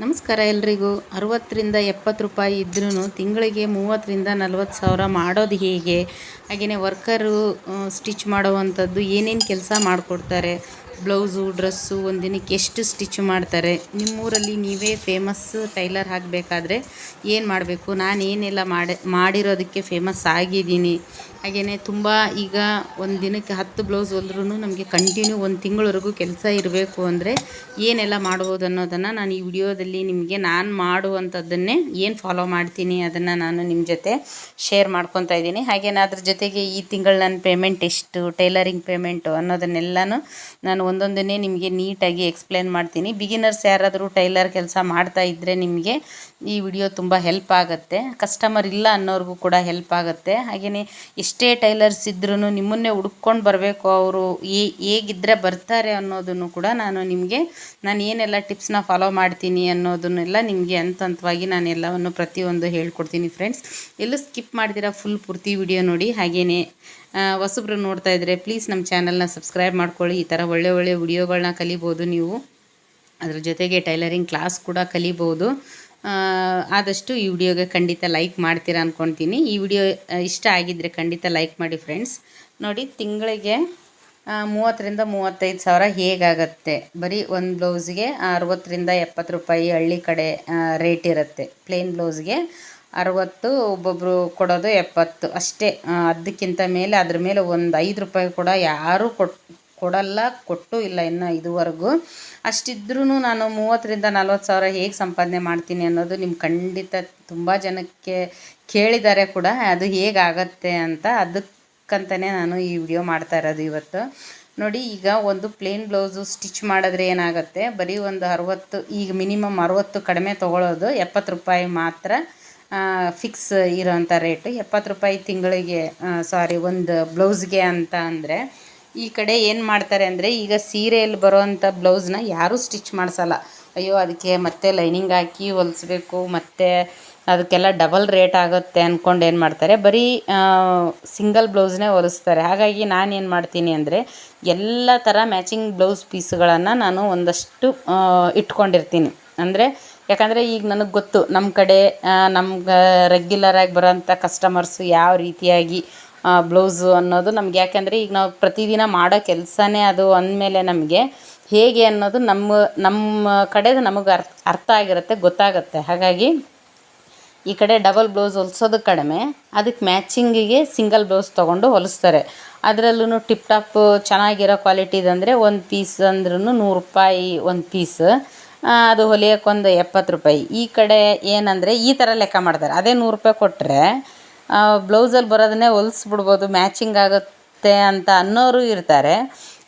ನಮಸ್ಕಾರ ಎಲ್ರಿಗೂ. ಅರವತ್ತರಿಂದ ಎಪ್ಪತ್ತು ರೂಪಾಯಿ ಇದ್ರೂ ತಿಂಗಳಿಗೆ ಮೂವತ್ತರಿಂದ ನಲ್ವತ್ತು ಸಾವಿರ ಮಾಡೋದು ಹೇಗೆ? ಹಾಗೆಯೇ ವರ್ಕರು ಸ್ಟಿಚ್ ಮಾಡುವಂಥದ್ದು ಏನೇನು ಕೆಲಸ ಮಾಡಿಕೊಡ್ತಾರೆ? ಬ್ಲೌಸು, ಡ್ರೆಸ್ಸು ಒಂದಿನಕ್ಕೆ ದಿನಕ್ಕೆ ಎಷ್ಟು ಸ್ಟಿಚ್ ಮಾಡ್ತಾರೆ? ನಿಮ್ಮೂರಲ್ಲಿ ನೀವೇ ಫೇಮಸ್ ಟೈಲರ್ ಆಗಬೇಕಾದ್ರೆ ಏನು ಮಾಡಬೇಕು? ನಾನು ಏನೆಲ್ಲ ಮಾಡಿ, ಮಾಡಿರೋದಕ್ಕೆ ಫೇಮಸ್ ಆಗಿದ್ದೀನಿ. ಹಾಗೆಯೇ ತುಂಬ ಈಗ ಒಂದು ದಿನಕ್ಕೆ ಹತ್ತು ಬ್ಲೌಸ್ ಹೊಲ್ದ್ರೂ ನಮಗೆ ಕಂಟಿನ್ಯೂ ಒಂದು ತಿಂಗಳವರೆಗೂ ಕೆಲಸ ಇರಬೇಕು ಅಂದರೆ ಏನೆಲ್ಲ ಮಾಡ್ಬೋದು ಅನ್ನೋದನ್ನು ನಾನು ಈ ವಿಡಿಯೋದಲ್ಲಿ ನಿಮಗೆ ನಾನು ಮಾಡುವಂಥದ್ದನ್ನೇ ಏನು ಫಾಲೋ ಮಾಡ್ತೀನಿ ಅದನ್ನು ನಾನು ನಿಮ್ಮ ಜೊತೆ ಶೇರ್ ಮಾಡ್ಕೊತಾ ಇದ್ದೀನಿ. ಹಾಗೇನೆ ಅದ್ರ ಜೊತೆಗೆ ಈ ತಿಂಗಳು ನನ್ನ ಪೇಮೆಂಟ್ ಎಷ್ಟು ಟೈಲರಿಂಗ್ ಪೇಮೆಂಟು ಅನ್ನೋದನ್ನೆಲ್ಲನೂ ನಾನು ಒಂದೊಂದನ್ನೇ ನಿಮಗೆ ನೀಟಾಗಿ ಎಕ್ಸ್ಪ್ಲೇನ್ ಮಾಡ್ತೀನಿ. ಬಿಗಿನರ್ಸ್ ಯಾರಾದರೂ ಟೈಲರ್ ಕೆಲಸ ಮಾಡ್ತಾ ಇದ್ದರೆ ನಿಮಗೆ ಈ ವಿಡಿಯೋ ತುಂಬ ಹೆಲ್ಪ್ ಆಗುತ್ತೆ. ಕಸ್ಟಮರ್ ಇಲ್ಲ ಅನ್ನೋರಿಗೂ ಕೂಡ ಹೆಲ್ಪ್ ಆಗುತ್ತೆ. ಹಾಗೆಯೇ ಎಷ್ಟೇ ಟೈಲರ್ಸ್ ಇದ್ರೂ ನಿಮ್ಮನ್ನೇ ಹುಡ್ಕೊಂಡು ಬರಬೇಕು ಅವರು ಏ ಹೇಗಿದ್ದರೆ ಬರ್ತಾರೆ ಅನ್ನೋದನ್ನು ಕೂಡ ನಾನು ನಿಮಗೆ, ನಾನು ಏನೆಲ್ಲ ಟಿಪ್ಸ್ನ ಫಾಲೋ ಮಾಡ್ತೀನಿ ಅನ್ನೋದನ್ನೆಲ್ಲ ನಿಮಗೆ ಹಂತ ಹಂತವಾಗಿ ನಾನು ಎಲ್ಲವನ್ನು ಪ್ರತಿಯೊಂದು ಹೇಳ್ಕೊಡ್ತೀನಿ ಫ್ರೆಂಡ್ಸ್ ಎಲ್ಲೂ ಸ್ಕಿಪ್ ಮಾಡ್ದಿರ ಫುಲ್ ಪೂರ್ತಿ ವಿಡಿಯೋ ನೋಡಿ. ಹಾಗೆಯೇ ಹೊಸಬ್ರು ನೋಡ್ತಾ ಇದ್ದರೆ ಪ್ಲೀಸ್ ನಮ್ಮ ಚಾನಲ್ನ ಸಬ್ಸ್ಕ್ರೈಬ್ ಮಾಡ್ಕೊಳ್ಳಿ. ಈ ಥರ ಒಳ್ಳೆ ಒಳ್ಳೆ ವಿಡಿಯೋಗಳನ್ನ ಕಲಿಬೋದು ನೀವು. ಅದ್ರ ಜೊತೆಗೆ ಟೈಲರಿಂಗ್ ಕ್ಲಾಸ್ ಕೂಡ ಕಲಿಬೋದು. ಆದಷ್ಟು ಈ ವಿಡಿಯೋಗೆ ಖಂಡಿತ ಲೈಕ್ ಮಾಡ್ತೀರಾ ಅಂದ್ಕೊಳ್ತೀನಿ ಈ ವಿಡಿಯೋ ಇಷ್ಟ ಆಗಿದ್ದರೆ ಖಂಡಿತ ಲೈಕ್ ಮಾಡಿ ಫ್ರೆಂಡ್ಸ್. ನೋಡಿ, ತಿಂಗಳಿಗೆ ಮೂವತ್ತರಿಂದ ಮೂವತ್ತೈದು ಸಾವಿರ ಹೇಗಾಗತ್ತೆ? ಬರೀ ಒಂದು ಬ್ಲೌಸ್ಗೆ ಅರವತ್ತರಿಂದ ಎಪ್ಪತ್ತು ರೂಪಾಯಿ ಹಳ್ಳಿ ಕಡೆ ರೇಟ್ ಇರುತ್ತೆ. ಪ್ಲೇನ್ ಬ್ಲೌಸ್ಗೆ ಅರವತ್ತು ಒಬ್ಬೊಬ್ಬರು ಕೊಡೋದು ಎಪ್ಪತ್ತು. ಅಷ್ಟೇ ಅದಕ್ಕಿಂತ ಮೇಲೆ, ಅದ್ರ ಮೇಲೆ ಒಂದು ಐದು ರೂಪಾಯಿ ಕೂಡ ಯಾರೂ ಕೊಡಲ್ಲ, ಕೊಟ್ಟು ಇಲ್ಲ ಇನ್ನು ಇದುವರೆಗೂ. ಅಷ್ಟಿದ್ರೂ ನಾನು ಮೂವತ್ತರಿಂದ ನಲ್ವತ್ತು ಸಾವಿರ ಹೇಗೆ ಸಂಪಾದನೆ ಮಾಡ್ತೀನಿ ಅನ್ನೋದು ನಿಮ್ಮ ಖಂಡಿತ ತುಂಬ ಜನಕ್ಕೆ ಕೇಳಿದ್ದಾರೆ ಕೂಡ. ಅದು ಹೇಗಾಗತ್ತೆ ಅಂತ ಅದಕ್ಕಂತಲೇ ನಾನು ಈ ವಿಡಿಯೋ ಮಾಡ್ತಾ ಇರೋದು ಇವತ್ತು. ನೋಡಿ, ಈಗ ಒಂದು ಪ್ಲೇನ್ ಬ್ಲೌಸು ಸ್ಟಿಚ್ ಮಾಡಿದ್ರೆ ಏನಾಗುತ್ತೆ? ಬರೀ ಒಂದು ಅರವತ್ತು, ಈಗ ಮಿನಿಮಮ್ ಅರವತ್ತು ಕಡಿಮೆ ತೊಗೊಳೋದು ಎಪ್ಪತ್ತು ರೂಪಾಯಿ ಮಾತ್ರ ಫಿಕ್ಸ್ ಇರೋಂಥ ರೇಟು. ಎಪ್ಪತ್ತು ರೂಪಾಯಿ ತಿಂಗಳಿಗೆ ಸಾರಿ ಒಂದು ಬ್ಲೌಸ್ಗೆ ಅಂತ ಅಂದರೆ ಈ ಕಡೆ ಏನು ಮಾಡ್ತಾರೆ ಅಂದರೆ ಈಗ ಸೀರೆಯಲ್ಲಿ ಬರೋವಂಥ ಬ್ಲೌಸ್ನ ಯಾರೂ ಸ್ಟಿಚ್ ಮಾಡಿಸಲ್ಲ. ಅಯ್ಯೋ, ಅದಕ್ಕೆ ಮತ್ತೆ ಲೈನಿಂಗ್ ಹಾಕಿ ಹೊಲಿಸ್ಬೇಕು, ಮತ್ತು ಅದಕ್ಕೆಲ್ಲ ಡಬಲ್ ರೇಟ್ ಆಗುತ್ತೆ ಅಂದ್ಕೊಂಡು ಏನು ಮಾಡ್ತಾರೆ, ಬರೀ ಸಿಂಗಲ್ ಬ್ಲೌಸ್ನೇ ಹೊಲಿಸ್ತಾರೆ. ಹಾಗಾಗಿ ನಾನು ಏನು ಮಾಡ್ತೀನಿ ಅಂದರೆ ಎಲ್ಲ ಥರ ಮ್ಯಾಚಿಂಗ್ ಬ್ಲೌಸ್ ಪೀಸ್ಗಳನ್ನು ನಾನು ಒಂದಷ್ಟು ಇಟ್ಕೊಂಡಿರ್ತೀನಿ. ಅಂದರೆ ಯಾಕಂದರೆ ಈಗ ನನಗೆ ಗೊತ್ತು ನಮ್ಮ ಕಡೆ ನಮ್ಗೆ ರೆಗ್ಯುಲರಾಗಿ ಬರೋಂಥ ಕಸ್ಟಮರ್ಸು ಯಾವ ರೀತಿಯಾಗಿ ಬ್ಲೌಸು ಅನ್ನೋದು ನಮ್ಗೆ. ಯಾಕೆಂದರೆ ಈಗ ನಾವು ಪ್ರತಿದಿನ ಮಾಡೋ ಕೆಲಸನೇ ಅದು ಅಂದಮೇಲೆ ನಮಗೆ ಹೇಗೆ ಅನ್ನೋದು ನಮ್ಮ ನಮ್ಮ ಕಡೆದು ನಮಗೆ ಅರ್ಥ ಅರ್ಥ ಆಗಿರುತ್ತೆ, ಗೊತ್ತಾಗುತ್ತೆ. ಹಾಗಾಗಿ ಈ ಕಡೆ ಡಬಲ್ ಬ್ಲೌಸ್ ಹೊಲ್ಸೋದು ಕಡಿಮೆ. ಅದಕ್ಕೆ ಮ್ಯಾಚಿಂಗಿಗೆ ಸಿಂಗಲ್ ಬ್ಲೌಸ್ ತೊಗೊಂಡು ಹೊಲಿಸ್ತಾರೆ. ಅದರಲ್ಲೂ ಟಿಪ್ ಟಾಪ್ ಚೆನ್ನಾಗಿರೋ ಕ್ವಾಲಿಟಿದಂದರೆ ಒಂದು ಪೀಸ್ ಅಂದ್ರೂ ನೂರು ರೂಪಾಯಿ ಒಂದು ಪೀಸ್. ಅದು ಹೊಲಿಯೋಕ್ಕೊಂದು ಎಪ್ಪತ್ತು ರೂಪಾಯಿ. ಈ ಕಡೆ ಏನಂದರೆ ಈ ಥರ ಲೆಕ್ಕ ಮಾಡ್ತಾರೆ. ಅದೇ ನೂರು ರೂಪಾಯಿ ಕೊಟ್ಟರೆ ಬ್ಲೌಸಲ್ಲಿ ಬರೋದನ್ನೇ ಹೊಲಿಸ್ಬಿಡ್ಬೋದು ಮ್ಯಾಚಿಂಗ್ ಆಗುತ್ತೆ ಅಂತ ಅನ್ನೋರು ಇರ್ತಾರೆ.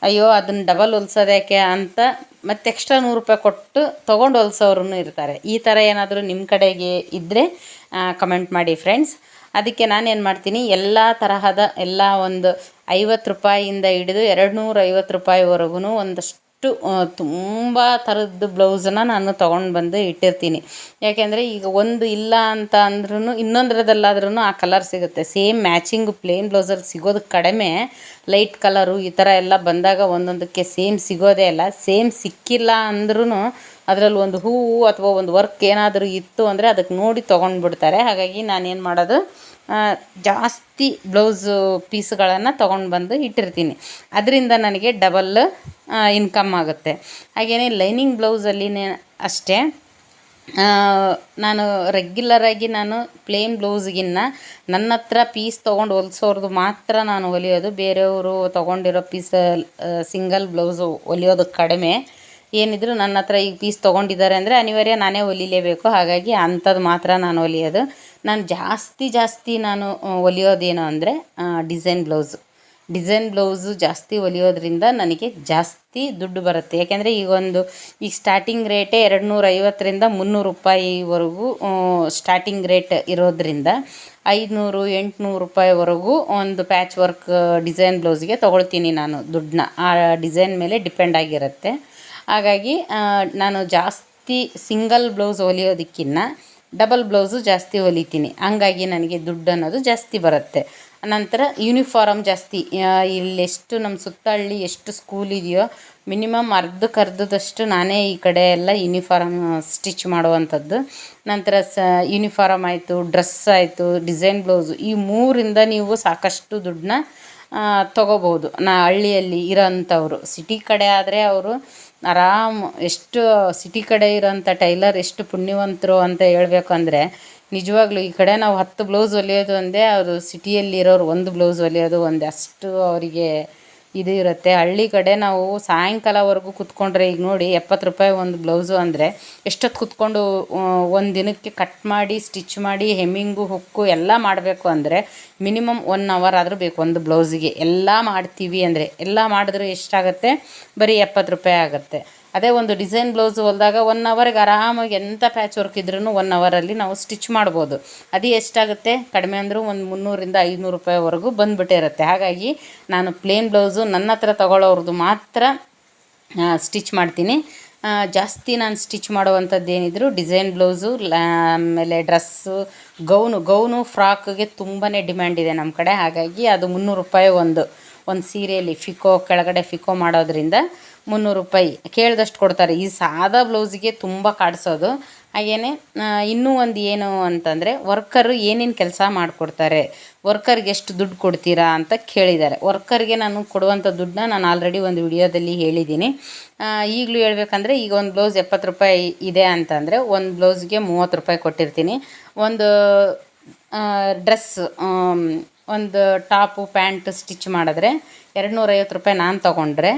ಅಯ್ಯೋ, ಅದನ್ನು ಡಬಲ್ ಹೊಲ್ಸೋದ್ಯಾಕೆ ಅಂತ ಮತ್ತೆ ಎಕ್ಸ್ಟ್ರಾ ನೂರು ರೂಪಾಯಿ ಕೊಟ್ಟು ತೊಗೊಂಡು ಹೊಲ್ಸೋರು ಇರ್ತಾರೆ. ಈ ಥರ ಏನಾದರೂ ನಿಮ್ಮ ಕಡೆಗೆ ಇದ್ದರೆ ಕಮೆಂಟ್ ಮಾಡಿ ಫ್ರೆಂಡ್ಸ್ ಅದಕ್ಕೆ ನಾನೇನು ಮಾಡ್ತೀನಿ, ಎಲ್ಲ ತರಹದ ಎಲ್ಲ ಒಂದು ಐವತ್ತು ರೂಪಾಯಿಯಿಂದ ಹಿಡಿದು ಎರಡು ನೂರೈವತ್ತು ರೂಪಾಯಿವರೆಗೂ ಒಂದಷ್ಟು ತುಂಬ ಥರದ್ದು ಬ್ಲೌಸನ್ನ ನಾನು ತೊಗೊಂಡು ಬಂದು ಇಟ್ಟಿರ್ತೀನಿ. ಯಾಕೆಂದರೆ ಈಗ ಒಂದು ಇಲ್ಲ ಅಂತ ಅಂದ್ರೂ ಇನ್ನೊಂದ್ರದಲ್ಲಾದ್ರೂ ಆ ಕಲರ್ ಸಿಗುತ್ತೆ. ಸೇಮ್ ಮ್ಯಾಚಿಂಗ್ ಪ್ಲೇನ್ ಬ್ಲೌಸಲ್ಲಿ ಸಿಗೋದು ಕಡಿಮೆ ಲೈಟ್ ಕಲರು ಈ ಥರ ಎಲ್ಲ ಬಂದಾಗ ಒಂದೊಂದಕ್ಕೆ ಸೇಮ್ ಸಿಗೋದೇ ಇಲ್ಲ. ಸೇಮ್ ಸಿಕ್ಕಿಲ್ಲ ಅಂದ್ರೂ ಅದರಲ್ಲಿ ಒಂದು ಹೂವು ಅಥವಾ ಒಂದು ವರ್ಕ್ ಏನಾದರೂ ಇತ್ತು ಅಂದರೆ ಅದಕ್ಕೆ ನೋಡಿ ತೊಗೊಂಡ್ಬಿಡ್ತಾರೆ. ಹಾಗಾಗಿ ನಾನೇನು ಮಾಡೋದು ಜಾಸ್ತಿ ಬ್ಲೌಸು ಪೀಸ್ಗಳನ್ನು ತೊಗೊಂಡು ಬಂದು ಇಟ್ಟಿರ್ತೀನಿ. ಅದರಿಂದ ನನಗೆ ಡಬಲ್ ಇನ್ಕಮ್ ಆಗುತ್ತೆ. ಹಾಗೆಯೇ ಲೈನಿಂಗ್ ಬ್ಲೌಸಲ್ಲಿನೇ ಅಷ್ಟೇ ನಾನು ರೆಗ್ಯುಲರಾಗಿ ನಾನು ಪ್ಲೇನ್ ಬ್ಲೌಸ್ಗಿನ್ನ ನನ್ನ ಹತ್ರ ಪೀಸ್ ತೊಗೊಂಡು ಹೊಲಿಸೋರ್ದು ಮಾತ್ರ ನಾನು ಹೊಲಿಯೋದು. ಬೇರೆಯವರು ತೊಗೊಂಡಿರೋ ಪೀಸ್ ಸಿಂಗಲ್ ಬ್ಲೌಸು ಹೊಲಿಯೋದು ಕಡಿಮೆ. ಏನಿದ್ರು ನನ್ನ ಹತ್ರ ಈಗ ಪೀಸ್ ತೊಗೊಂಡಿದ್ದಾರೆ ಅಂದರೆ ಅನಿವಾರ್ಯ ನಾನೇ ಹೊಲಿಲೇಬೇಕು ಹಾಗಾಗಿ ಅಂಥದ್ದು ಮಾತ್ರ ನಾನು ಹೊಲಿಯೋದು ನಾನು ಜಾಸ್ತಿ ಜಾಸ್ತಿ ನಾನು ಹೊಲಿಯೋದೇನು ಅಂದರೆ ಡಿಸೈನ್ ಬ್ಲೌಸು ಡಿಸೈನ್ ಬ್ಲೌಸು ಜಾಸ್ತಿ ಹೊಲಿಯೋದ್ರಿಂದ ನನಗೆ ಜಾಸ್ತಿ ದುಡ್ಡು ಬರುತ್ತೆ. ಯಾಕೆಂದರೆ ಈಗ ಒಂದು, ಈಗ ಸ್ಟಾರ್ಟಿಂಗ್ ರೇಟೇ ಎರಡು ನೂರ ಐವತ್ತರಿಂದ ಮುನ್ನೂರು ರೂಪಾಯಿವರೆಗೂ ಸ್ಟಾರ್ಟಿಂಗ್ ರೇಟ್ ಇರೋದ್ರಿಂದ ಐದುನೂರು, ಎಂಟುನೂರು ರೂಪಾಯಿವರೆಗೂ ಒಂದು ಪ್ಯಾಚ್ ವರ್ಕ್ ಡಿಸೈನ್ ಬ್ಲೌಸ್ಗೆ ತೊಗೊಳ್ತೀನಿ ನಾನು ದುಡ್ಡನ್ನ. ಆ ಡಿಸೈನ್ ಮೇಲೆ ಡಿಪೆಂಡ್ ಆಗಿರುತ್ತೆ. ಹಾಗಾಗಿ ನಾನು ಜಾಸ್ತಿ ಸಿಂಗಲ್ ಬ್ಲೌಸ್ ಹೊಲಿಯೋದಕ್ಕಿನ್ನ ಡಬಲ್ ಬ್ಲೌಸು ಜಾಸ್ತಿ ಹೊಲಿತೀನಿ. ಹಂಗಾಗಿ ನನಗೆ ದುಡ್ಡು ಅನ್ನೋದು ಜಾಸ್ತಿ ಬರುತ್ತೆ. ನಂತರ ಯೂನಿಫಾರಮ್ ಜಾಸ್ತಿ ಇಲ್ಲೆಷ್ಟು ನಮ್ಮ ಸುತ್ತ ಹಳ್ಳಿ ಎಷ್ಟು ಸ್ಕೂಲ್ ಇದೆಯೋ ಮಿನಿಮಮ್ ಅರ್ಧಕ್ಕೆ ಅರ್ಧದಷ್ಟು ನಾನೇ ಈ ಕಡೆ ಎಲ್ಲ ಯೂನಿಫಾರಮ್ ಸ್ಟಿಚ್ ಮಾಡುವಂಥದ್ದು. ನಂತರ ಸ ಯೂನಿಫಾರಮ್ ಆಯಿತು ಡ್ರೆಸ್ ಆಯಿತು ಡಿಸೈನ್ ಬ್ಲೌಸು, ಈ ಮೂರಿಂದ ನೀವು ಸಾಕಷ್ಟು ದುಡ್ಡನ್ನ ತೊಗೋಬೋದು. ನಾ ಹಳ್ಳಿಯಲ್ಲಿ ಇರೋಂಥವ್ರು. ಸಿಟಿ ಕಡೆ ಆದರೆ ಅವರು ಆರಾಮ್ ಎಷ್ಟು ಸಿಟಿ ಕಡೆ ಇರೋಂಥ ಟೈಲರ್ ಎಷ್ಟು ಪುಣ್ಯವಂತರು ಅಂತ ಹೇಳ್ಬೇಕು ಅಂದರೆ ನಿಜವಾಗ್ಲೂ ಈ ಕಡೆ ನಾವು ಹತ್ತು ಬ್ಲೌಸ್ ಹೊಲಿಯೋದು ಒಂದೇ, ಅವರು ಸಿಟಿಯಲ್ಲಿರೋರು ಒಂದು ಬ್ಲೌಸ್ ಹೊಲಿಯೋದು ಒಂದೇ. ಅಷ್ಟು ಅವರಿಗೆ ಇದು ಇರುತ್ತೆ. ಹಳ್ಳಿ ಕಡೆ ನಾವು ಸಾಯಂಕಾಲವರೆಗೂ ಕೂತ್ಕೊಂಡ್ರೆ ಈಗ ನೋಡಿ ಎಪ್ಪತ್ತು ರೂಪಾಯಿ ಒಂದು ಬ್ಲೌಸು ಅಂದರೆ ಎಷ್ಟೊತ್ತು ಕುತ್ಕೊಂಡು ಒಂದು ದಿನಕ್ಕೆ ಕಟ್ ಮಾಡಿ ಸ್ಟಿಚ್ ಮಾಡಿ, ಹೆಮ್ಮಿಂಗು, ಹುಕ್ಕು ಎಲ್ಲ ಮಾಡಬೇಕು ಅಂದರೆ ಮಿನಿಮಮ್ ಒನ್ ಅವರ್ ಆದರೂ ಬೇಕು ಒಂದು ಬ್ಲೌಸಿಗೆ. ಎಲ್ಲ ಮಾಡ್ತೀವಿ ಅಂದರೆ ಎಲ್ಲ ಮಾಡಿದ್ರೆ ಎಷ್ಟಾಗುತ್ತೆ? ಬರೀ ಎಪ್ಪತ್ತು ರೂಪಾಯಿ ಆಗುತ್ತೆ. ಅದೇ ಒಂದು ಡಿಸೈನ್ ಬ್ಲೌಸ್ ಹೊಲಿದಾಗ ಒನ್ ಅವರ್ಗೆ ಆರಾಮಾಗಿ ಎಂಥ ಪ್ಯಾಚ್ ವರ್ಕ್ ಇದ್ರೂ ಒನ್ ಅವರಲ್ಲಿ ನಾವು ಸ್ಟಿಚ್ ಮಾಡ್ಬೋದು. ಅದು ಎಷ್ಟಾಗುತ್ತೆ? ಕಡಿಮೆ ಅಂದರೂ ಒಂದು ಮುನ್ನೂರಿಂದ ಐದುನೂರು ರೂಪಾಯಿವರೆಗೂ ಬಂದುಬಿಟ್ಟಿರುತ್ತೆ ಹಾಗಾಗಿ ನಾನು ಪ್ಲೇನ್ ಬ್ಲೌಸು ನನ್ನ ಹತ್ರ ತಗೊಳ್ಳೋರ್ದು ಮಾತ್ರ ಸ್ಟಿಚ್ ಮಾಡ್ತೀನಿ. ಜಾಸ್ತಿ ನಾನು ಸ್ಟಿಚ್ ಮಾಡುವಂಥದ್ದು ಏನಿದ್ರು ಡಿಸೈನ್ ಬ್ಲೌಸು ಆಮೇಲೆ ಡ್ರೆಸ್ಸು ಗೌನು ಗೌನು ಫ್ರಾಕ್ಗೆ ತುಂಬಾ ಡಿಮ್ಯಾಂಡ್ ಇದೆ ನಮ್ಮ ಕಡೆ. ಹಾಗಾಗಿ ಅದು ಮುನ್ನೂರು ರೂಪಾಯಿ ಒಂದು. ಒಂದು ಸೀರೆಯಲ್ಲಿ ಫಿಕೋ, ಕೆಳಗಡೆ ಫಿಕೋ ಮಾಡೋದ್ರಿಂದ ಮುನ್ನೂರು ರೂಪಾಯಿ. ಕೇಳಿದಷ್ಟು ಕೊಡ್ತಾರೆ. ಈ ಸಾದಾ ಬ್ಲೌಸಿಗೆ ತುಂಬ ಕಾಡಿಸೋದು. ಹಾಗೆಯೇ ಇನ್ನೂ ಒಂದು ಏನು ಅಂತಂದರೆ, ವರ್ಕರು ಏನೇನು ಕೆಲಸ ಮಾಡಿಕೊಡ್ತಾರೆ, ವರ್ಕರ್ಗೆ ಎಷ್ಟು ದುಡ್ಡು ಕೊಡ್ತೀರಾ ಅಂತ ಕೇಳಿದ್ದಾರೆ. ವರ್ಕರ್ಗೆ ನಾನು ಕೊಡುವಂಥ ದುಡ್ಡನ್ನ ನಾನು ಆಲ್ರೆಡಿ ಒಂದು ವಿಡಿಯೋದಲ್ಲಿ ಹೇಳಿದ್ದೀನಿ. ಈಗಲೂ ಹೇಳ್ಬೇಕಂದ್ರೆ, ಈಗ ಒಂದು ಬ್ಲೌಸ್ ಎಪ್ಪತ್ತು ರೂಪಾಯಿ ಇದೆ ಅಂತಂದರೆ, ಒಂದು ಬ್ಲೌಸ್ಗೆ ಮೂವತ್ತು ರೂಪಾಯಿ ಕೊಟ್ಟಿರ್ತೀನಿ. ಒಂದು ಡ್ರೆಸ್ ಒಂದು ಟಾಪು ಪ್ಯಾಂಟ್ ಸ್ಟಿಚ್ ಮಾಡಿದ್ರೆ ಎರಡು ನೂರೈವತ್ತು ರೂಪಾಯಿ ನಾನು ತೊಗೊಂಡ್ರೆ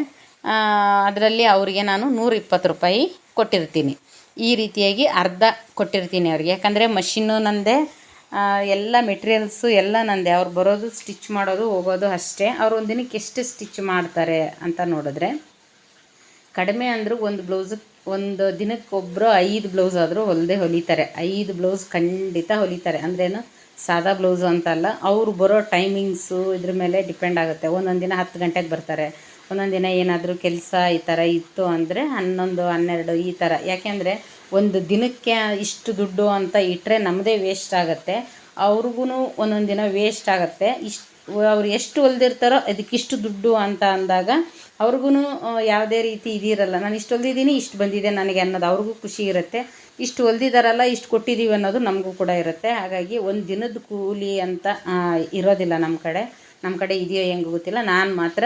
ಅದರಲ್ಲಿ ಅವರಿಗೆ ನಾನು ನೂರ ಇಪ್ಪತ್ತು ರೂಪಾಯಿ ಕೊಟ್ಟಿರ್ತೀನಿ. ಈ ರೀತಿಯಾಗಿ ಅರ್ಧ ಕೊಟ್ಟಿರ್ತೀನಿ ಅವ್ರಿಗೆ. ಯಾಕಂದರೆ ಮಷಿನ್ನು ನಂದೇ ಆ, ಎಲ್ಲ ಮೆಟೀರಿಯಲ್ಸು ಎಲ್ಲ ನಂದೇ. ಅವ್ರು ಬರೋದು ಸ್ಟಿಚ್ ಮಾಡೋದು ಹೋಗೋದು ಅಷ್ಟೇ. ಅವ್ರು ಒಂದು ದಿನಕ್ಕೆ ಎಷ್ಟು ಸ್ಟಿಚ್ ಮಾಡ್ತಾರೆ ಅಂತ ನೋಡಿದ್ರೆ ಕಡಿಮೆ ಅಂದರೂ ಒಂದು ಬ್ಲೌಸ್ ಒಂದು ದಿನಕ್ಕೆ ಒಬ್ಬರು ಐದು ಬ್ಲೌಸ್ ಆದರೂ ಹೊಲದೆ ಹೊಲಿತಾರೆ. ಐದು ಬ್ಲೌಸ್ ಖಂಡಿತ ಹೊಲಿತಾರೆ. ಅಂದ್ರೇನು ಸಾದಾ ಬ್ಲೌಸು ಅಂತಲ್ಲ, ಅವರು ಬರೋ ಟೈಮಿಂಗ್ಸು ಇದ್ರ ಮೇಲೆ ಡಿಪೆಂಡ್ ಆಗುತ್ತೆ. ಒಂದೊಂದು ದಿನ ಹತ್ತು ಗಂಟೆಗೆ ಬರ್ತಾರೆ. ಒಂದೊಂದು ದಿನ ಏನಾದರೂ ಕೆಲಸ ಈ ಥರ ಇತ್ತು ಅಂದರೆ ಹನ್ನೊಂದು, ಹನ್ನೆರಡು ಈ ಥರ ಯಾಕೆಂದರೆ ಒಂದು ದಿನಕ್ಕೆ ಇಷ್ಟು ದುಡ್ಡು ಅಂತ ಇಟ್ಟರೆ ನಮ್ಮದೇ ವೇಸ್ಟ್ ಆಗುತ್ತೆ. ಅವ್ರಿಗೂ ಒಂದೊಂದು ದಿನ ವೇಸ್ಟ್ ಆಗುತ್ತೆ. ಇಷ್ಟು, ಅವ್ರು ಎಷ್ಟು ಹೊಲ್ದಿರ್ತಾರೋ ಅದಕ್ಕಿಷ್ಟು ದುಡ್ಡು ಅಂತ ಅಂದಾಗ ಅವ್ರಿಗೂ ಯಾವುದೇ ರೀತಿ ಇದಿರಲ್ಲ. ನಾನು ಇಷ್ಟು ಹೊಲ್ದಿದ್ದೀನಿ, ಇಷ್ಟು ಬಂದಿದೆ ನನಗೆ ಅನ್ನೋದು ಅವ್ರಿಗೂ ಖುಷಿ ಇರುತ್ತೆ. ಇಷ್ಟು ಹೊಲ್ದಿದಾರಲ್ಲ, ಇಷ್ಟು ಕೊಟ್ಟಿದ್ದೀವಿ ಅನ್ನೋದು ನಮಗೂ ಕೂಡ ಇರುತ್ತೆ. ಹಾಗಾಗಿ ಒಂದು ದಿನದ ಕೂಲಿ ಅಂತ ಇರೋದಿಲ್ಲ ನಮ್ಮ ಕಡೆ. ನಮ್ಮ ಕಡೆ ಇದೆಯೋ ಹೆಂಗೆ ಗೊತ್ತಿಲ್ಲ. ನಾನು ಮಾತ್ರ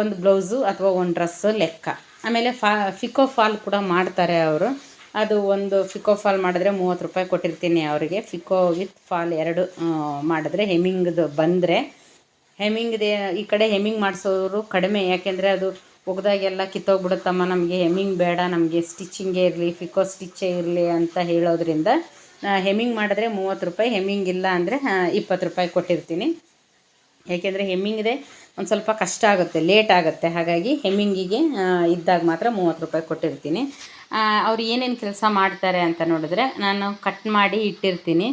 ಒಂದು ಬ್ಲೌಸು ಅಥವಾ ಒಂದು ಡ್ರೆಸ್ಸು ಲೆಕ್ಕ. ಆಮೇಲೆ ಫಾ, ಫಿಕೋ ಫಾಲ್ ಕೂಡ ಮಾಡ್ತಾರೆ ಅವರು. ಅದು ಒಂದು ಫಿಕೋ ಫಾಲ್ ಮಾಡಿದ್ರೆ ಮೂವತ್ತು ರೂಪಾಯಿ ಕೊಟ್ಟಿರ್ತೀನಿ ಅವರಿಗೆ. ಫಿಕೋ ವಿತ್ ಫಾಲ್ ಎರಡು ಮಾಡಿದ್ರೆ ಹೆಮ್ಮಿಂಗ್ದು ಬಂದರೆ ಹೆಮ್ಮಿಂಗ್ದೇ ಈ ಕಡೆ ಹೆಮ್ಮಿಂಗ್ ಮಾಡಿಸೋರು ಕಡಿಮೆ. ಯಾಕೆಂದರೆ ಅದು ಒಗ್ದಾಗೆಲ್ಲ ಕಿತ್ತೋಗ್ಬಿಡುತ್ತಮ್ಮ. ನಮಗೆ ಹೆಮ್ಮಿಂಗ್ ಬೇಡ, ನಮಗೆ ಸ್ಟಿಚ್ಚಿಂಗೇ ಇರಲಿ ಫಿಕೋ ಸ್ಟಿಚ್ಚೇ ಇರಲಿ ಅಂತ ಹೇಳೋದ್ರಿಂದ ಹೆಮ್ಮಿಂಗ್ ಮಾಡಿದ್ರೆ ಮೂವತ್ತು ರೂಪಾಯಿ, ಹೆಮ್ಮಿಂಗ್ ಇಲ್ಲ ಅಂದರೆ ಇಪ್ಪತ್ತು ರೂಪಾಯಿ ಕೊಟ್ಟಿರ್ತೀನಿ. ಏಕೆಂದರೆ ಹೆಮ್ಮಿಂಗ್ದೆ ಒಂದು ಸ್ವಲ್ಪ ಕಷ್ಟ ಆಗುತ್ತೆ ಲೇಟ್ ಆಗುತ್ತೆ. ಹಾಗಾಗಿ ಹೆಮ್ಮಿಂಗಿಗೆ ಇದ್ದಾಗ ಮಾತ್ರ ಮೂವತ್ತು ರೂಪಾಯಿ ಕೊಟ್ಟಿರ್ತೀನಿ. ಅವ್ರು ಏನೇನು ಕೆಲಸ ಮಾಡ್ತಾರೆ ಅಂತ ನೋಡಿದ್ರೆ, ನಾನು ಕಟ್ ಮಾಡಿ ಇಟ್ಟಿರ್ತೀನಿ.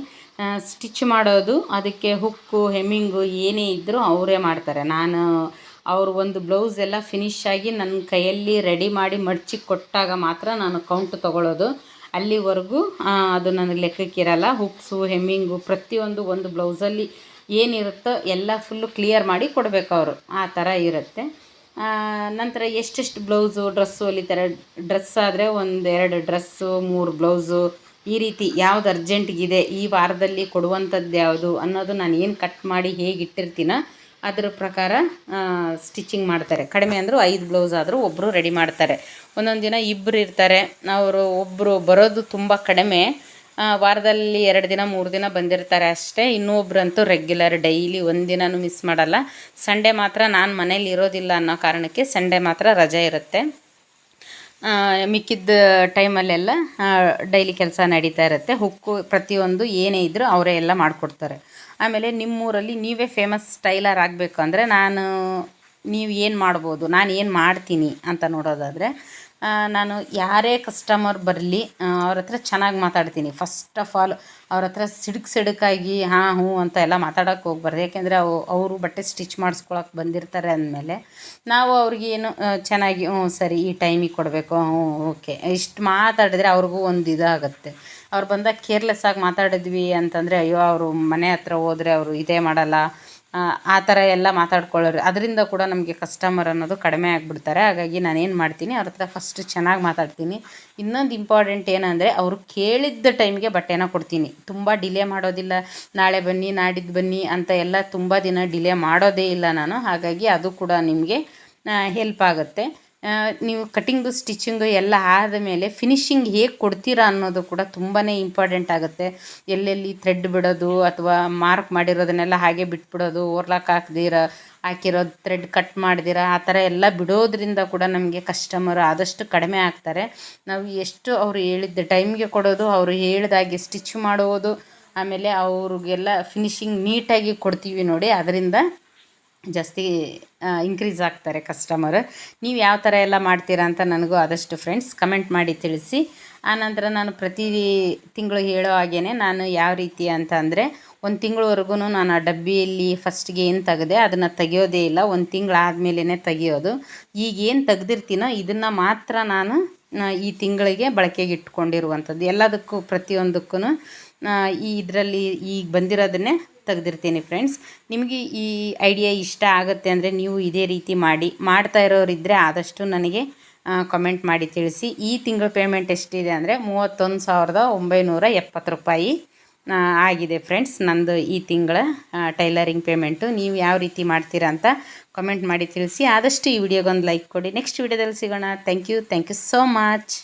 ಸ್ಟಿಚ್ ಮಾಡೋದು, ಅದಕ್ಕೆ ಹುಕ್ಕು ಹೆಮ್ಮಿಂಗು ಏನೇ ಇದ್ದರೂ ಅವರೇ ಮಾಡ್ತಾರೆ. ನಾನು ಅವರು ಒಂದು ಬ್ಲೌಸ್ ಎಲ್ಲ ಫಿನಿಶ್ ಆಗಿ ನನ್ನ ಕೈಯಲ್ಲಿ ರೆಡಿ ಮಾಡಿ ಮಡ್ಚಿ ಕೊಟ್ಟಾಗ ಮಾತ್ರ ನಾನು ಕೌಂಟ್ ತೊಗೊಳ್ಳೋದು ಅಲ್ಲಿವರೆಗೂ ಅದು ನನಗೆ ಲೆಕ್ಕಕ್ಕಿರಲ್ಲ ಹುಕ್ಸು, ಹೆಮ್ಮಿಂಗು, ಪ್ರತಿಯೊಂದು ಒಂದು ಬ್ಲೌಸಲ್ಲಿ ಏನಿರುತ್ತೋ ಎಲ್ಲ ಫುಲ್ಲು ಕ್ಲಿಯರ್ ಮಾಡಿ ಕೊಡಬೇಕು ಅವರು. ಆ ಥರ ಇರುತ್ತೆ. ನಂತರ ಎಷ್ಟೆಷ್ಟು ಬ್ಲೌಸು ಡ್ರೆಸ್ಸು ಹೊಲಿತಾರೆ ಡ್ರೆಸ್ ಆದರೆ ಒಂದು ಎರಡು ಡ್ರೆಸ್ಸು ಮೂರು ಬ್ಲೌಸು, ಈ ರೀತಿ ಯಾವ್ದು ಅರ್ಜೆಂಟ್ಗಿದೆ ಈ ವಾರದಲ್ಲಿ ಕೊಡುವಂಥದ್ದು ಯಾವುದು ಅನ್ನೋದು ನಾನು ಏನು ಕಟ್ ಮಾಡಿ ಹೇಗೆ ಇಟ್ಟಿರ್ತೀನೋ ಅದ್ರ ಪ್ರಕಾರ ಸ್ಟಿಚಿಂಗ್ ಮಾಡ್ತಾರೆ. ಕಡಿಮೆ ಅಂದರೂ ಐದು ಬ್ಲೌಸ್ ಆದರೂ ಒಬ್ಬರು ರೆಡಿ ಮಾಡ್ತಾರೆ. ಒಂದೊಂದು ದಿನ ಇಬ್ಬರು ಇರ್ತಾರೆ. ಅವರು ಒಬ್ಬರು ಬರೋದು ತುಂಬ ಕಡಿಮೆ. ವಾರದಲ್ಲಿ ಎರಡು ದಿನ, ಮೂರು ದಿನ ಬಂದಿರ್ತಾರೆ ಅಷ್ಟೇ. ಇನ್ನೊಬ್ರಂತೂ ರೆಗ್ಯುಲರ್ ಡೈಲಿ ಒಂದಿನನೂ ಮಿಸ್ ಮಾಡಲ್ಲ. ಸಂಡೇ ಮಾತ್ರ ನಾನು ಮನೇಲಿ ಇರೋದಿಲ್ಲ ಅನ್ನೋ ಕಾರಣಕ್ಕೆ ಸಂಡೇ ಮಾತ್ರ ರಜೆ ಇರುತ್ತೆ. ಮಿಕ್ಕಿದ್ದ ಟೈಮಲ್ಲೆಲ್ಲ ಡೈಲಿ ಕೆಲಸ ನಡೀತಾ ಇರುತ್ತೆ. ಹುಕ್ಕು ಪ್ರತಿಯೊಂದು ಏನೇ ಇದ್ದರೂ ಅವರೇ ಎಲ್ಲ ಮಾಡಿಕೊಡ್ತಾರೆ. ಆಮೇಲೆ ನಿಮ್ಮೂರಲ್ಲಿ ನೀವೇ ಫೇಮಸ್ ಸ್ಟೈಲರ್ ಆಗಬೇಕು ಅಂದರೆ ನಾನು, ನೀವು ಏನು ಮಾಡ್ಬೋದು, ನಾನು ಏನು ಮಾಡ್ತೀನಿ ಅಂತ ನೋಡೋದಾದರೆ ನಾನು ಯಾರೇ ಕಸ್ಟಮರ್ ಬರಲಿ ಅವ್ರ ಹತ್ರ ಚೆನ್ನಾಗಿ ಮಾತಾಡ್ತೀನಿ. ಫಸ್ಟ್ ಆಫ್ ಆಲ್ ಅವ್ರ ಹತ್ರ ಸಿಡುಕು ಸಿಡುಕಾಗಿ, ಹಾಂ ಹ್ಞೂ ಅಂತ ಎಲ್ಲ ಮಾತಾಡೋಕ್ಕೆ ಹೋಗ್ಬಾರ್ದು. ಯಾಕೆಂದರೆ ಅವು, ಅವರು ಬಟ್ಟೆ ಸ್ಟಿಚ್ ಮಾಡಿಸ್ಕೊಳಕ್ಕೆ ಬಂದಿರ್ತಾರೆ ಅಂದಮೇಲೆ ನಾವು ಅವ್ರಿಗೇನು ಚೆನ್ನಾಗಿ, ಹ್ಞೂ, ಸರಿ, ಈ ಟೈಮಿಗೆ ಕೊಡಬೇಕು, ಹ್ಞೂ ಓಕೆ ಇಷ್ಟು ಮಾತಾಡಿದ್ರೆ ಅವ್ರಿಗೂ ಒಂದು ಇದಾಗುತ್ತೆ. ಅವ್ರು ಬಂದಾಗ ಕೇರ್ಲೆಸ್ ಆಗಿ ಮಾತಾಡಿದ್ವಿ ಅಂತಂದರೆ, ಅಯ್ಯೋ, ಅವರು ಮನೆ ಹತ್ರ ಹೋದರೆ ಅವರು ಇದೇ ಮಾಡಲ್ಲ. ಆ, ಥರ ಎಲ್ಲ ಮಾತಾಡ್ಕೊಳ್ಳೋರು. ಅದರಿಂದ ಕೂಡ ನಮಗೆ ಕಸ್ಟಮರ್ ಅನ್ನೋದು ಕಡಿಮೆ ಆಗಿಬಿಡ್ತಾರೆ. ಹಾಗಾಗಿ ನಾನೇನು ಮಾಡ್ತೀನಿ ಅವ್ರ ಹತ್ರ ಫಸ್ಟ್ ಚೆನ್ನಾಗಿ ಮಾತಾಡ್ತೀನಿ. ಇನ್ನೊಂದು ಇಂಪಾರ್ಟೆಂಟ್ ಏನಂದರೆ ಅವರು ಕೇಳಿದ್ದ ಟೈಮ್ಗೆ ಬಟ್ಟೆನ ಕೊಡ್ತೀನಿ. ತುಂಬ ಡಿಲೇ ಮಾಡೋದಿಲ್ಲ. ನಾಳೆ ಬನ್ನಿ ನಾಡಿದ್ದು ಬನ್ನಿ ಅಂತ ಎಲ್ಲ ತುಂಬ ದಿನ ಡಿಲೇ ಮಾಡೋದೇ ಇಲ್ಲ ನಾನು. ಹಾಗಾಗಿ ಅದು ಕೂಡ ನಿಮಗೆ ಹೆಲ್ಪ್ ಆಗುತ್ತೆ. ನೀವು ಕಟ್ಟಿಂಗು ಸ್ಟಿಚಿಂಗು ಎಲ್ಲ ಆದ ಮೇಲೆ ಫಿನಿಶಿಂಗ್ ಹೇಗೆ ಕೊಡ್ತೀರಾ ಅನ್ನೋದು ಕೂಡ ತುಂಬಾ ಇಂಪಾರ್ಟೆಂಟ್ ಆಗುತ್ತೆ. ಎಲ್ಲೆಲ್ಲಿ ಥ್ರೆಡ್ ಬಿಡೋದು ಅಥವಾ ಮಾರ್ಕ್ ಮಾಡಿರೋದನ್ನೆಲ್ಲ ಹಾಗೆ ಬಿಟ್ಬಿಡೋದು ಓರ್ಲಾಕ್ ಹಾಕ್ದಿರ, ಹಾಕಿರೋ ಥ್ರೆಡ್ ಕಟ್ ಮಾಡ್ದಿರ, ಆ ಥರ ಎಲ್ಲ ಬಿಡೋದ್ರಿಂದ ಕೂಡ ನಮಗೆ ಕಸ್ಟಮರ್ ಆದಷ್ಟು ಕಡಿಮೆ ಆಗ್ತಾರೆ. ನಾವು ಎಷ್ಟು ಅವರು ಹೇಳಿದ್ದ ಟೈಮ್ಗೆ ಕೊಡೋದು, ಅವರು ಹೇಳಿದಾಗೆ ಸ್ಟಿಚ್ ಮಾಡೋದು ಆಮೇಲೆ ಅವ್ರಿಗೆಲ್ಲ ಫಿನಿಶಿಂಗ್ ನೀಟಾಗಿ ಕೊಡ್ತೀವಿ ನೋಡಿ, ಅದರಿಂದ ಜಾಸ್ತಿ ಇನ್ಕ್ರೀಸ್ ಆಗ್ತಾರೆ ಕಸ್ಟಮರ್ ನೀವು ಯಾವ ಥರ ಎಲ್ಲ ಮಾಡ್ತೀರಾ ಅಂತ ನನಗೂ ಆದಷ್ಟು ಫ್ರೆಂಡ್ಸ್ ಕಮೆಂಟ್ ಮಾಡಿ ತಿಳಿಸಿ. ಆನಂತರ ನಾನು ಪ್ರತಿ ತಿಂಗಳು ಹೇಳೋ ಹಾಗೇ ನಾನು ಯಾವ ರೀತಿ ಅಂತ ಅಂದರೆ, ಒಂದು ತಿಂಗಳವರೆಗೂ ನಾನು ಆ ಡಬ್ಬಿಯಲ್ಲಿ ಫಸ್ಟ್ಗೆ ಏನು ತೆಗೆದೆ ಅದನ್ನು ತೆಗೆಯೋದೇ ಇಲ್ಲ, ಒಂದು ತಿಂಗಳಾದ್ಮೇಲೆ ತೆಗೆಯೋದು. ಈಗೇನು ತೆಗ್ದಿರ್ತೀನೋ ಇದನ್ನು ಮಾತ್ರ ನಾನು ಈ ತಿಂಗಳಿಗೆ ಬಳಕೆಗೆ ಇಟ್ಕೊಂಡಿರುವಂಥದ್ದು. ಎಲ್ಲದಕ್ಕೂ ಪ್ರತಿಯೊಂದಕ್ಕೂ ಈ ಇದರಲ್ಲಿ ಈಗ ಬಂದಿರೋದನ್ನೇ ತೆಗೆದಿರ್ತೀನಿ ಫ್ರೆಂಡ್ಸ್ ನಿಮಗೆ ಈ ಐಡಿಯಾ ಇಷ್ಟ ಆಗುತ್ತೆ ಅಂದರೆ ನೀವು ಇದೇ ರೀತಿ ಮಾಡಿ, ಮಾಡ್ತಾ ಇರೋರಿದ್ದರೆ ಆದಷ್ಟು ನನಗೆ ಕಮೆಂಟ್ ಮಾಡಿ ತಿಳಿಸಿ. ಈ ತಿಂಗಳ ಪೇಮೆಂಟ್ ಎಷ್ಟಿದೆ ಅಂದರೆ ಮೂವತ್ತೊಂದು ಸಾವಿರದ ಒಂಬೈನೂರ ಎಪ್ಪತ್ತು ರೂಪಾಯಿ ಆಗಿದೆ ಫ್ರೆಂಡ್ಸ್ ನಂದು ಈ ತಿಂಗಳ ಟೈಲರಿಂಗ್ ಪೇಮೆಂಟು ನೀವು ಯಾವ ರೀತಿ ಮಾಡ್ತೀರಾ ಅಂತ ಕಮೆಂಟ್ ಮಾಡಿ ತಿಳಿಸಿ. ಆದಷ್ಟು ಈ ವಿಡಿಯೋಗೊಂದು ಲೈಕ್ ಕೊಡಿ. ನೆಕ್ಸ್ಟ್ ವಿಡಿಯೋದಲ್ಲಿ ಸಿಗೋಣ. Thank you thank you so much